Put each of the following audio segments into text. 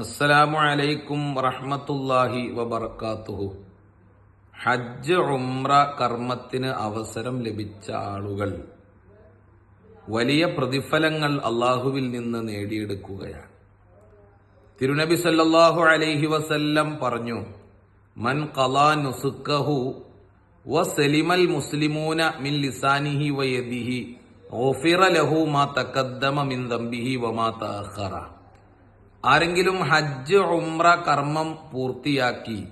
അസ്സലാമു അലൈക്കും വറഹ്മത്തുള്ളാഹി വബർക്കാത്തുഹു ഹജ്ജ് ഉംറ കർമ്മത്തിന് അവസരം ലഭിച്ച ആളുകൾ. വലിയ പ്രതിഫലങ്ങൾ അള്ളാഹുവിൽ നിന്ന് നേടിയെടുക്കുകയാണ്. തിരുനബി സല്ലാഹു അലൈഹി വസല്ലം പറഞ്ഞു മൻ ഖലാ നുസുക്കഹു സലിമൽ മുസ്ലിമൂന മിൻ ലിസാനിഹി വയദിഹി ഓഫിറ ലഹു മാ തക്കദ്ദമ മിൻ ദംബിഹി വ മാ തഅഖറ. ആരെങ്കിലും ഹജ്ജ് ഉംറ കർമ്മം പൂർത്തിയാക്കി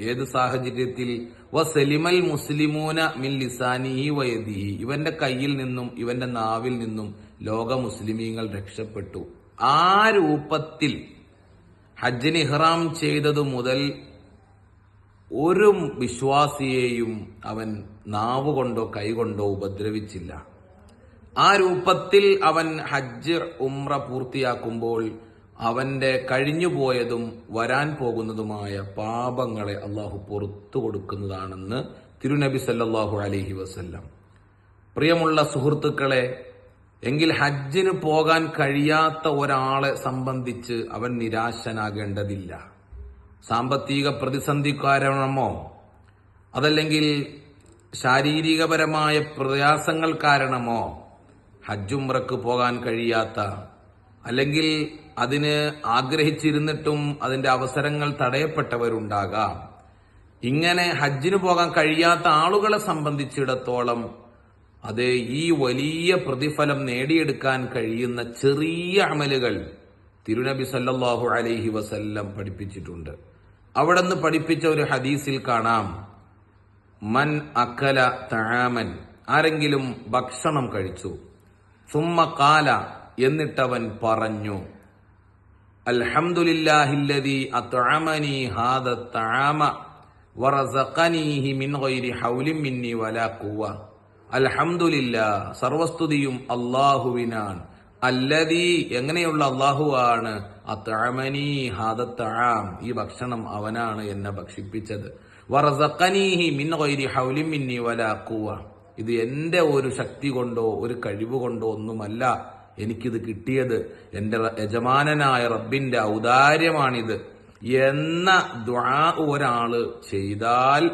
ഏത് സാഹചര്യത്തിൽ? വസലിമൽ മുസ്ലിമൂന മിൻ ലിസാനിഹി വയദിഹി. ഇവന്റെ കയ്യിൽ നിന്നും ഇവന്റെ നാവിൽ നിന്നും ലോക മുസ്ലിമീങ്ങൾ രക്ഷപ്പെട്ടു. ആ രൂപത്തിൽ ഹജ്ജിന് ഇഹ്റാം ചെയ്തതു മുതൽ ഒരു വിശ്വാസിയെയും അവൻ നാവ് കൊണ്ടോ കൈകൊണ്ടോ ഉപദ്രവിച്ചില്ല. ആ രൂപത്തിൽ അവൻ ഹജ്ജ് ഉംറ പൂർത്തിയാക്കുമ്പോൾ അവന്റെ കഴിഞ്ഞുപോയതും വരാൻ പോകുന്നതുമായ പാപങ്ങളെ അള്ളാഹു പുറത്തു കൊടുക്കുന്നതാണെന്ന് തിരുനബി സല്ലാഹു അലഹി വസല്ലം. പ്രിയമുള്ള സുഹൃത്തുക്കളെ എങ്കിൽ ഹജ്ജിന് പോകാൻ കഴിയാത്ത ഒരാളെ സംബന്ധിച്ച് അവൻ നിരാശനാകേണ്ടതില്ല. സാമ്പത്തിക പ്രതിസന്ധി കാരണമോ? അതല്ലെങ്കിൽ ശാരീരികപരമായ പ്രയാസങ്ങൾ കാരണമോ? ഹജ്ജുംറക്ക് പോകാൻ കഴിയാത്ത അല്ലെങ്കിൽ അതിന് ആഗ്രഹിച്ചിരുന്നിട്ടും അതിന്റെ അവസരങ്ങൾ തടയപ്പെട്ടവരുണ്ടാകാം. ഇങ്ങനെ ഹജ്ജിന് പോകാൻ കഴിയാത്ത ആളുകളെ സംബന്ധിച്ചിടത്തോളം അത് ഈ വലിയ പ്രതിഫലം നേടിയെടുക്കാൻ കഴിയുന്ന ചെറിയ അമലുകൾ തിരുനബി സല്ലാഹു അലൈഹി വസല്ലം പഠിപ്പിച്ചിട്ടുണ്ട്. അവിടെ നിന്ന് പഠിപ്പിച്ച ഒരു ഹദീസിൽ കാണാം. മൻ അക്കല തഴാമൻ ആരെങ്കിലും ഭക്ഷണം കഴിച്ചു. സുമ്മ കാല എന്നിട്ടവൻ പറഞ്ഞു അൽഹംദുലില്ലാഹില്ലദി അത്അമനി ഹാദ തആമ വറസഖനീഹി മിൻ ഗൈരി ഹൗലിൻ മിന്നി വലാ ഖുവ അൽഹംദുലില്ലാ സർവസ്തുതിയും അല്ലാഹുവിനാണ്. അല്ലദീ എങ്ങനെയുള്ള അള്ളാഹുവാണ് അത്അമനി ഹാദ തആം ഈ ഭക്ഷണം അവനാണ് എന്നെ ഭക്ഷിപ്പിച്ചത്. വറസഖനീഹി മിൻ ഗൈരി ഹൗലി മിന്നി വലാ ഖുവ ഇത് എന്റെ ഒരു ശക്തി കൊണ്ടോ ഒരു കഴിവ് കൊണ്ടോ ഒന്നുമല്ല. എനിക്കിത് കിട്ടിയത് എന്റെ യജമാനനായ റബ്ബിന്റെ ഔദാര്യമാണിത്. എന്ന ദ്വാ ഒരാൾ ചെയ്താൽ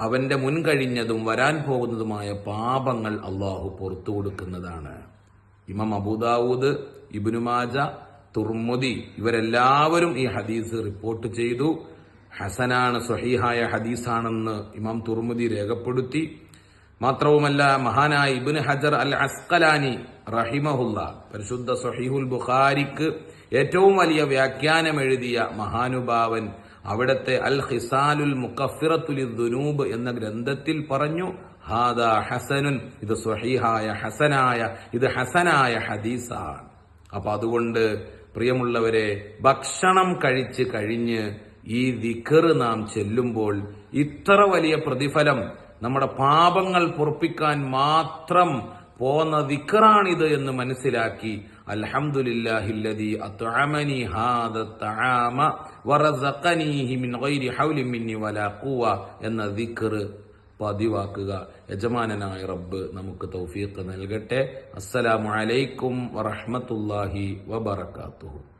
അവന്റെ മുൻകഴിഞ്ഞതും വരാൻ പോകുന്നതുമായ പാപങ്ങൾ അള്ളാഹു പുറത്തു കൊടുക്കുന്നതാണ്. ഇമാം അബൂദാവൂദ് ഇബിനുമാജ തുർമുദി ഇവരെല്ലാവരും ഈ ഹദീസ് റിപ്പോർട്ട് ചെയ്തു. ഹസനാണ് സ്വഹീഹായ ഹദീസാണെന്ന് ഇമാം തുർമുദി രേഖപ്പെടുത്തി. മാത്രവുമല്ല മഹാനായ ഇബിന് ഹജർ അൽ അസ്കലാനി റഹിമഹുല്ല പരിശുദ്ധ സഹീഹുൽ ബുഖാരിക്ക് ഏറ്റവും വലിയ വ്യാഖ്യാനം എഴുതിയ മഹാനുഭാവൻ അവിടത്തെ അൽ ഹിസാലുൽ മുക്കഫിറത്തുലി ദുനൂബ് എന്ന ഗ്രന്ഥത്തിൽ പറഞ്ഞു ഹാദ ഹസനുൻ ഇത് സ്വഹീഹായ ഹസനായ ഇത് ഹസനായ ഹദീസാണ്. അപ്പൊ അതുകൊണ്ട് പ്രിയമുള്ളവരെ ഭക്ഷണം കഴിച്ച് കഴിഞ്ഞ് ഈ ദിക്കർ നാം ചെല്ലുമ്പോൾ ഇത്ര വലിയ പ്രതിഫലം നമ്മുടെ പാപങ്ങൾ പൊറപ്പിക്കാൻ മാത്രം പോന്ന ദിക്കറാണിത് എന്ന് മനസ്സിലാക്കി അൽഹംദുലില്ലാഹില്ലദി ഹാദ തആമ മിൻ ഗൈരി ഹൗലി വലാ എന്ന ദിക്കർ പതിവാക്കുക. യജമാനനായ റബ്ബ് നമുക്ക് തൗഫീഖ് നൽകട്ടെ. അസ്സലാമു അലൈക്കും വറഹ്മത്തുള്ളാഹി വബറകാതുഹു.